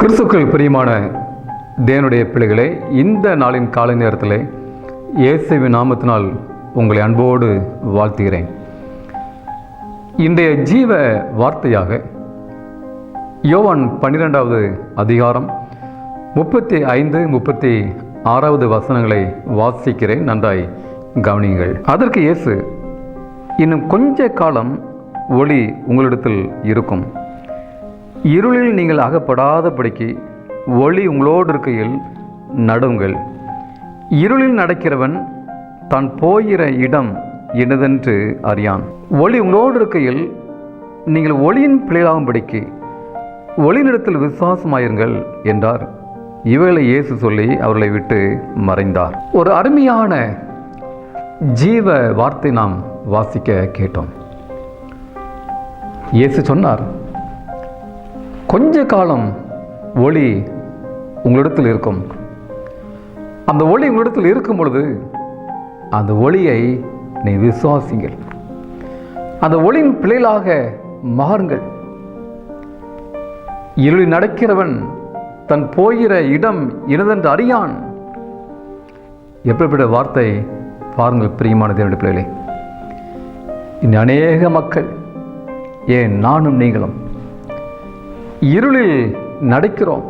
கிறிஸ்துக்கள் பிரியமான தேவனுடைய பிள்ளைகளே இந்த நாளின் காலை நேரத்தில் இயேசுவின் நாமத்தினால் உங்களை அன்போடு வாழ்த்துகிறேன். இன்றைய ஜீவ வார்த்தையாக யோவான் பன்னிரெண்டாவது அதிகாரம் முப்பத்தி ஐந்து முப்பத்தி ஆறாவது வசனங்களை வாசிக்கிறேன். நன்றாய் கவனியுங்கள். அதற்கு இயேசு இன்னும் கொஞ்ச காலம் ஒளி உங்களிடத்தில் இருக்கும். இருளில் நீங்கள் அகப்படாதபடிக்கு ஒளி உங்களோடு இருக்கையில் நடுங்கள். இருளில் நடக்கிறவன் தான் போகிற இடம் எனதென்று அறியான். ஒளி உங்களோடு இருக்கையில் நீங்கள் ஒளியின் பிழையாகும்படிக்கு ஒளிநிடத்தில் விசுவாசமாயிருங்கள் என்றார். இவைகளை இயேசு சொல்லி அவர்களை விட்டு மறைந்தார். ஒரு அருமையான ஜீவ வார்த்தை நாம் வாசிக்க கேட்டோம். இயேசு சொன்னார் கொஞ்ச காலம் ஒளி உங்களிடத்தில் இருக்கும். அந்த ஒளி உங்களிடத்தில் இருக்கும் பொழுது அந்த ஒளியை நீ விசுவாசிங்கள் அந்த ஒளியின் பிள்ளைகளாக மாறுங்கள். இருளி நடக்கிறவன் தன் போகிற இடம் இனதென்று அறியான். எப்படிப்பட்ட வார்த்தை பாருங்கள் பிரியமான தேவனுடைய பிள்ளைகளே. இந்த அநேக மக்கள் ஏன் நானும் நீங்களும் இருளில் நடக்கிறோம்.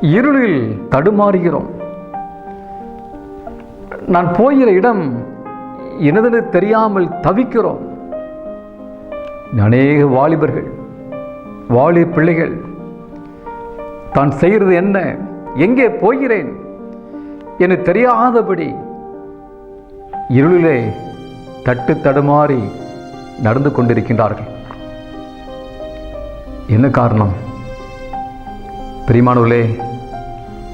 இருளில் தடுமாறுகிறோம். நான் போகிற இடம் எனதென்று தெரியாமல் தவிக்கிறோம். அநேக வாலிபர்கள் வாலி பிள்ளைகள் தான் செய்கிறது என்ன எங்கே போகிறேன் என தெரியாதபடி இருளிலே தட்டு தடுமாறி நடந்து கொண்டிருக்கின்றார்கள். என்ன காரணம்? பிரிமானவர்களே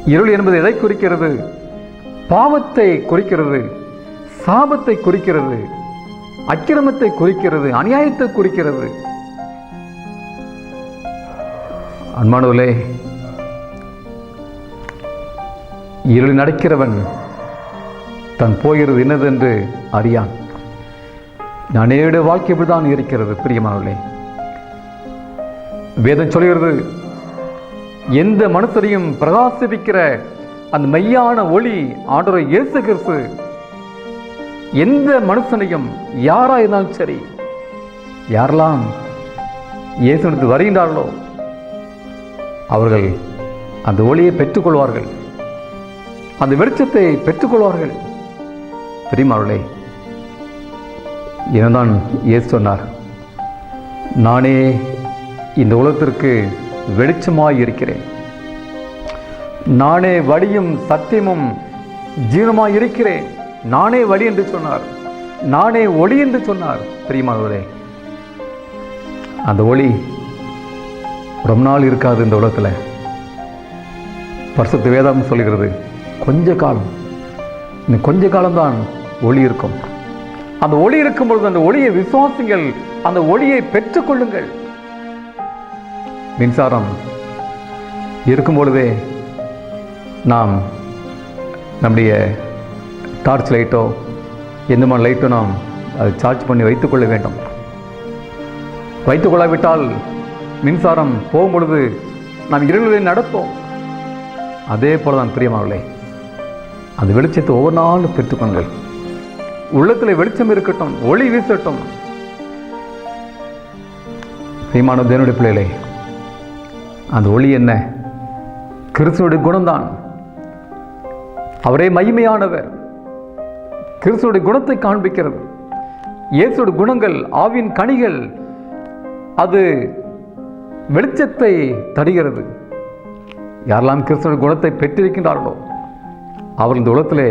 இருள் என்பது எதை குறிக்கிறது? பாவத்தை குறிக்கிறது சாபத்தை குறிக்கிறது அக்கிரமத்தை குறிக்கிறது அநியாயத்தை குறிக்கிறது. அன்பானவர்களே இருள் நடக்கிறவன் தன் போகிறது என்னதென்று அறியான். அநேக வாழ்க்கை இப்படிதான் இருக்கிறது பிரியமானவர்களே. வேதம் சொல்கிறது எந்த மனுஷரையும் பிரகாசிப்பிக்கிற அந்த மெய்யான ஒளி ஆண்டரை இயேசு கிறிஸ்து எந்த மனுஷனையும் யாரா இருந்தாலும் சரி யாரெல்லாம் இயேசுனுக்கு வருகின்றார்களோ அவர்கள் அந்த ஒளியை பெற்றுக்கொள்வார்கள். அந்த வெளிச்சத்தை பெற்றுக்கொள்வார்கள். தெரியுமாவர்களே என்னதான் இயேசு சொன்னார் நானே இந்த உலகத்திற்கு வெளிச்சமாய் இருக்கிறேன் நானே வழியும் சத்தியமும் ஜீவனமாய் இருக்கிறேன் நானே வழி என்று சொன்னார். நானே ஒளி என்று சொன்னார். பிரியமானவர்களே அந்த ஒளி ரொம்ப நாள் இருக்காது இந்த உலகத்தில். வருஷத்து வேதம் சொல்கிறது கொஞ்ச காலம் இந்த கொஞ்ச காலம்தான் ஒளி இருக்கும். அந்த ஒளி இருக்கும் பொழுது அந்த ஒளியை விசுவாசிங்கள் அந்த ஒளியை பெற்றுக்கொள்ளுங்கள். மின்சாரம் இருக்கும் பொழுதே நாம் நம்முடைய டார்ச் லைட்டோ எந்த மாதிரி லைட்டோ நாம் அதை சார்ஜ் பண்ணி வைத்துக்கொள்ள வேண்டும். வைத்துக்கொள்ளாவிட்டால் மின்சாரம் போகும் பொழுது நாம் இருளில் நடப்போம். அதே போல தான் பிரியமாவளே அந்த வெளிச்சத்தை ஒவ்வொரு நாளும் பெற்றுக்கொள்ளுங்கள் உள்ளத்தில் வெளிச்சம் இருக்கட்டும் ஒளி வீசட்டும். பிரியமான தேவனுடைய பிள்ளைகளே அந்த ஒளி என்ன? கிறிஸ்துவோடைய குணம்தான். அவரே மகிமையானவர். கிறிஸ்துவோடைய குணத்தை காண்பிக்கிறது. இயேசுடைய குணங்கள் ஆவின் கனிகள் அது வெளிச்சத்தை தருகிறது. யாரெல்லாம் கிறிஸ்துவோட குணத்தை பெற்றிருக்கின்றார்களோ அவர்கள் இந்த உலகத்திலே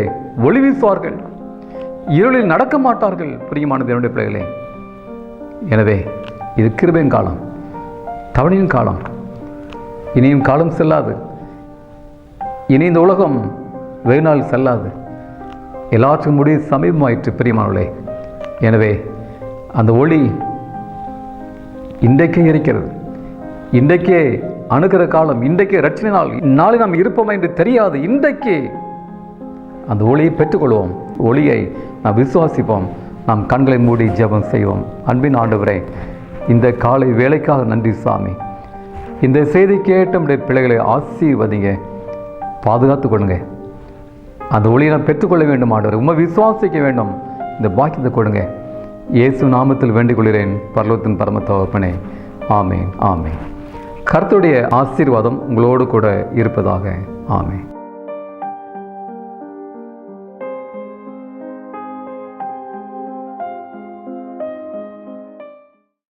ஒளி வீசுவார்கள். இருளில் நடக்க மாட்டார்கள் பிரியமானது என்னுடைய பிள்ளைகளே. எனவே இது கிருபையின் காலம் தவணையின் காலம். இனியும் காலம் செல்லாது. இனி இந்த உலகம் வெகுநாள் செல்லாது. எல்லாற்றும் முடிவு சமீபமாயிற்று பிரியமானவர்களே. எனவே அந்த ஒளி இன்றைக்கே இருக்கிறது. இன்றைக்கே அணுகிற காலம் இன்றைக்கே ரட்சணை நாள் நாளை நாம் இருப்போம் என்று தெரியாது. இன்றைக்கு அந்த ஒளியை பெற்றுக்கொள்வோம். ஒளியை நாம் விசுவாசிப்போம். நாம் கண்களை மூடி ஜெபம் செய்வோம். அன்பின் ஆண்டவரே இந்த காலை வேலைக்காக நன்றி சாமி. இந்த செய்தி கேட்டு நம்முடைய பிள்ளைகளை ஆசீர்வதிங்க. பாதுகாத்து கொடுங்க அந்த ஒளியை நாம் பெற்றுக்கொள்ள வேண்டும் ஆண்டவர். உண்மை விசுவாசிக்க வேண்டும். இந்த பாக்கியத்தை கொடுங்க. இயேசு நாமத்தில் வேண்டிக் கொள்கிறேன் பரலோகத்தின் பரம தகப்பனே. ஆமேன் ஆமேன். கருத்துடைய ஆசீர்வாதம் உங்களோடு கூட இருப்பதாக. ஆமேன்.